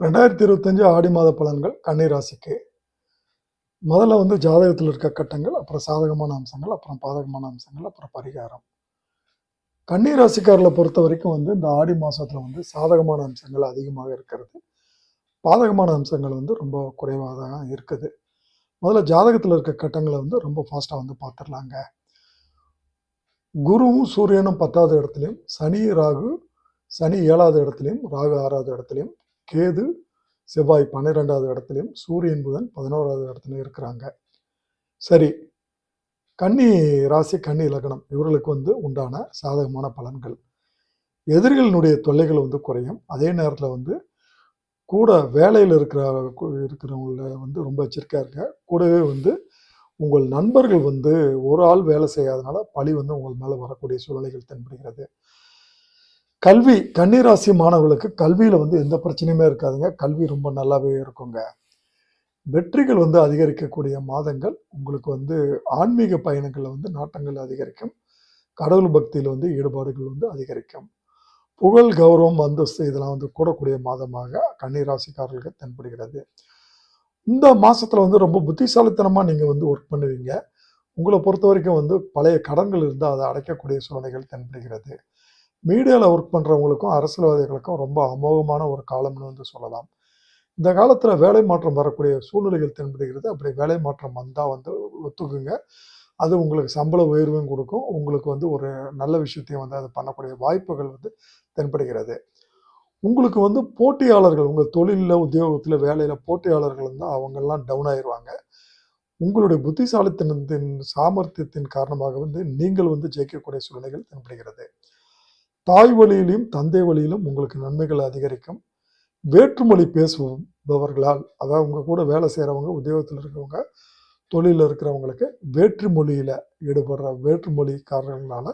ரெண்டாயிரத்தி இருபத்தஞ்சு ஆடி மாத பலன்கள் கன்னி ராசிக்கு முதல்ல வந்து ஜாதகத்தில் இருக்க கட்டங்கள் அப்புறம் சாதகமான அம்சங்கள் அப்புறம் பாதகமான அம்சங்கள் அப்புறம் பரிகாரம். கன்னி ராசிக்காரர்களை பொறுத்த வரைக்கும் வந்து இந்த ஆடி மாதத்தில் வந்து சாதகமான அம்சங்கள் அதிகமாக இருக்கிறது. பாதகமான அம்சங்கள் வந்து ரொம்ப குறைவாக தான் இருக்குது. முதல்ல ஜாதகத்தில் இருக்க கட்டங்களை வந்து ரொம்ப ஃபாஸ்ட்டாக வந்து பார்த்துடலாங்க குருவும் சூரியனும் பத்தாவது இடத்துலையும் சனி ராகு சனி ஏழாவது இடத்துலையும் ராகு ஆறாவது இடத்துலையும் கேது செவ்வாய் பன்னிரெண்டாவது இடத்துலையும் சூரியன் புதன் பதினோராவது இடத்துலையும் இருக்கிறாங்க. சரி கன்னி ராசி கன்னி லக்னம் இவர்களுக்கு வந்து உண்டான சாதகமான பலன்கள். எதிரிகளினுடைய தொல்லைகள் வந்து குறையும். அதே நேரத்தில் வந்து கூட வேலையில் இருக்கிற இருக்கிறவங்கள வந்து ரொம்ப எச்சரிக்கையாக இருக்க கூடவே வந்து உங்கள் நண்பர்கள் வந்து ஒரு ஆள் வேலை செய்யாதனால பழி வந்து உங்கள் மேலே வரக்கூடிய சூழ்நிலைகள் தென்படுகிறது. கல்வி கன்னிராசி மாணவர்களுக்கு கல்வியில் வந்து எந்த பிரச்சனையுமே இருக்காதுங்க. கல்வி ரொம்ப நல்லாவே இருக்குங்க. வெற்றிகள் வந்து அதிகரிக்கக்கூடிய மாதங்கள் உங்களுக்கு வந்து ஆன்மீக பயணங்களில் வந்து நாட்டங்கள் அதிகரிக்கும். கடவுள் பக்தியில் வந்து ஈடுபாடுகள் வந்து அதிகரிக்கும். புகழ் கௌரவம் அந்தஸ்து இதெல்லாம் வந்து கூடக்கூடிய மாதமாக கன்னிராசிக்காரர்களுக்கு தென்படுகிறது. இந்த மாதத்தில் வந்து ரொம்ப புத்திசாலித்தனமாக நீங்கள் வந்து ஒர்க் பண்ணுவீங்க. உங்களை பொறுத்த வரைக்கும் வந்து பழைய கடன்கள் இருந்தால் அதை அடைக்கக்கூடிய சூழ்நிலைகள் தென்படுகிறது. மீடியாவில் ஒர்க் பண்ணுறவங்களுக்கும் அரசியல்வாதிகளுக்கும் ரொம்ப அமோகமான ஒரு காலம்னு வந்து சொல்லலாம். இந்த காலத்தில் வேலை மாற்றம் வரக்கூடிய சூழ்நிலைகள் தென்படுகிறது. அப்படி வேலை மாற்றம் வந்தால் வந்து ஒத்துக்குங்க. அது உங்களுக்கு சம்பள உயர்வும் கொடுக்கும். உங்களுக்கு வந்து ஒரு நல்ல விஷயத்தையும் வந்து அது பண்ணக்கூடிய வாய்ப்புகள் வந்து தென்படுகிறது. உங்களுக்கு வந்து போட்டியாளர்கள் உங்கள் தொழிலில் உத்தியோகத்தில் வேலையில் போட்டியாளர்கள் இருந்தால் அவங்கெல்லாம் டவுன் ஆயிடுவாங்க உங்களுடைய புத்திசாலித்தனத்தின் சாமர்த்தியத்தின் காரணமாக வந்து நீங்கள் வந்து ஜெயிக்கக்கூடிய சூழ்நிலைகள் தென்படுகிறது. தாய் வழியிலும் தந்தை வழியிலும் உங்களுக்கு நன்மைகள் அதிகரிக்கும். வேற்றுமொழி பேசுபவர்களால் அதாவது உங்கள் கூட வேலை செய்கிறவங்க உத்தியோகத்தில் இருக்கிறவங்க தொழிலில் இருக்கிறவங்களுக்கு வேற்று மொழியில் ஈடுபடுற வேற்றுமொழிக்காரர்களால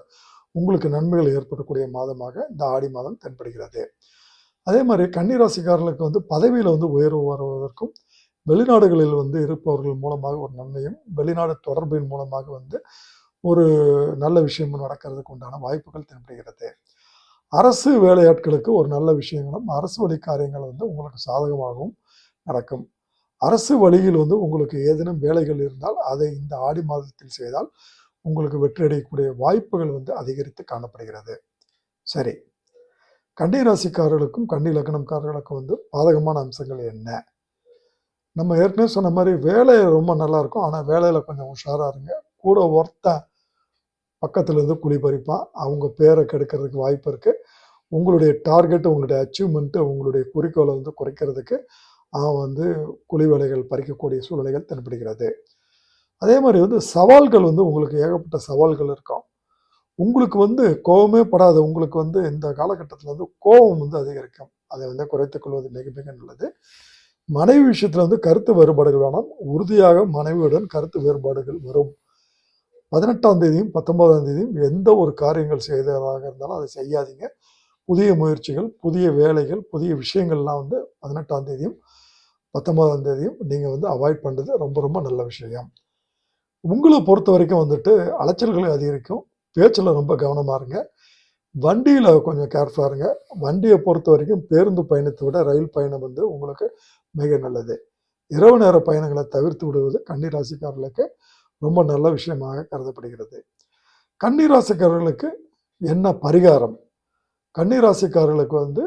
உங்களுக்கு நன்மைகள் ஏற்படக்கூடிய மாதமாக இந்த ஆடி மாதம் தென்படுகிறது. அதே மாதிரி கன்னிராசிக்காரர்களுக்கு வந்து பதவியில் வந்து உயர்வு வருவதற்கும் வெளிநாடுகளில் வந்து இருப்பவர்கள் மூலமாக ஒரு நன்மையும் வெளிநாடு தொடர்பின் மூலமாக வந்து ஒரு நல்ல விஷயமும் நடக்கிறதுக்கு உண்டான வாய்ப்புகள் தென்படுகிறது. அரசு வேலையாட்களுக்கு ஒரு நல்ல விஷயங்களும் அரசு வழி காரியங்கள் வந்து உங்களுக்கு சாதகமாகவும் நடக்கும். அரசு வழியில் வந்து உங்களுக்கு ஏதேனும் வேலைகள் இருந்தால் அதை இந்த ஆடி மாதத்தில் செய்தால் உங்களுக்கு வெற்றி அடையக்கூடிய வாய்ப்புகள் வந்து அதிகரித்து காணப்படுகிறது. சரி. கண்டி ராசிக்காரர்களுக்கும் கன்னி லக்னம்காரர்களுக்கும் வந்து பாதகமான அம்சங்கள் என்ன? நம்ம ஏற்கனவே சொன்ன மாதிரி வேலை ரொம்ப நல்லா இருக்கும். ஆனால் வேலையில் கொஞ்சம் உஷாராக இருங்க. கூட ஒருத்தன் பக்கத்துலேருந்து குழி பறிப்பான் அவங்க பேரை கெடுக்கிறதுக்கு வாய்ப்பு இருக்குது உங்களுடைய டார்கெட் உங்களுடைய அச்சீவ்மெண்ட்டு உங்களுடைய குறிக்கோளை வந்து குறைக்கிறதுக்கு அவன் வந்து குழி வேலைகள் பறிக்கக்கூடிய சூழ்நிலைகள் தென்படுகிறது. அதே மாதிரி வந்து சவால்கள் வந்து உங்களுக்கு ஏகப்பட்ட சவால்கள் இருக்கும். உங்களுக்கு வந்து கோபமே படாது. உங்களுக்கு வந்து இந்த காலகட்டத்தில் வந்து கோபம் வந்து அதிகரிக்கும். அதை வந்து குறைத்துக் கொள்வது மிக மிக நல்லது. மனைவி விஷயத்தில் வந்து கருத்து வேறுபாடுகள் வேணாம். உறுதியாக மனைவியுடன் கருத்து வேறுபாடுகள் வரும். பதினெட்டாம் தேதியும் பத்தொன்பதாம் தேதியும் எந்த ஒரு காரியங்கள் செய்ததாக இருந்தாலும் அதை செய்யாதீங்க. புதிய முயற்சிகள் புதிய வேலைகள் புதிய விஷயங்கள்லாம் வந்து பதினெட்டாம் தேதியும் பத்தொன்பதாம் தேதியும் நீங்கள் வந்து அவாய்ட் பண்ணுறது ரொம்ப ரொம்ப நல்ல விஷயம். உங்களை பொறுத்த வரைக்கும் வந்துட்டு அலைச்சல்களை அதிகரிக்கும். பேச்சில் ரொம்ப கவனமாக இருங்க. வண்டியில் கொஞ்சம் கேர்ஃபுல்லாக இருங்க. வண்டியை பொறுத்த வரைக்கும் பேருந்து பயணத்தை விட ரயில் பயணம் வந்து உங்களுக்கு மிக நல்லது. இரவு நேர பயணங்களை தவிர்த்து விடுவது கன்னிராசிக்காரர்களுக்கு ரொம்ப நல்ல விஷயமாக கருதப்படுகிறது. கன்னிராசிக்காரர்களுக்கு என்ன பரிகாரம்? கன்னிராசிக்காரர்களுக்கு வந்து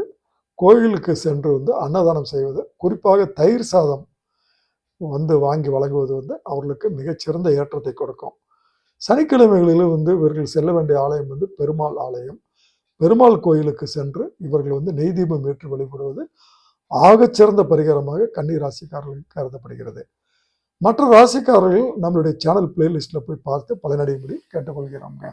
கோயிலுக்கு சென்று வந்து அன்னதானம் செய்வது குறிப்பாக தயிர் சாதம் வந்து வாங்கி வழங்குவது வந்து அவர்களுக்கு மிகச்சிறந்த ஏற்றத்தை கொடுக்கும். சனிக்கிழமைகளில் வந்து இவர்கள் செல்ல வேண்டிய ஆலயம் வந்து பெருமாள் ஆலயம். பெருமாள் கோயிலுக்கு சென்று இவர்கள் வந்து நெய் தீபம் ஏற்று வழிபடுவது ஆகச்சிறந்த பரிகாரமாக கன்னி ராசிக்காரர்களுக்கு கருதப்படுகிறது. மற்ற ராசிக்காரர்கள் நம்மளுடைய சேனல் பிளேலிஸ்ட்டில் போய் பார்த்து பலனடையும்படி கேட்டுக்கொள்கிறோங்க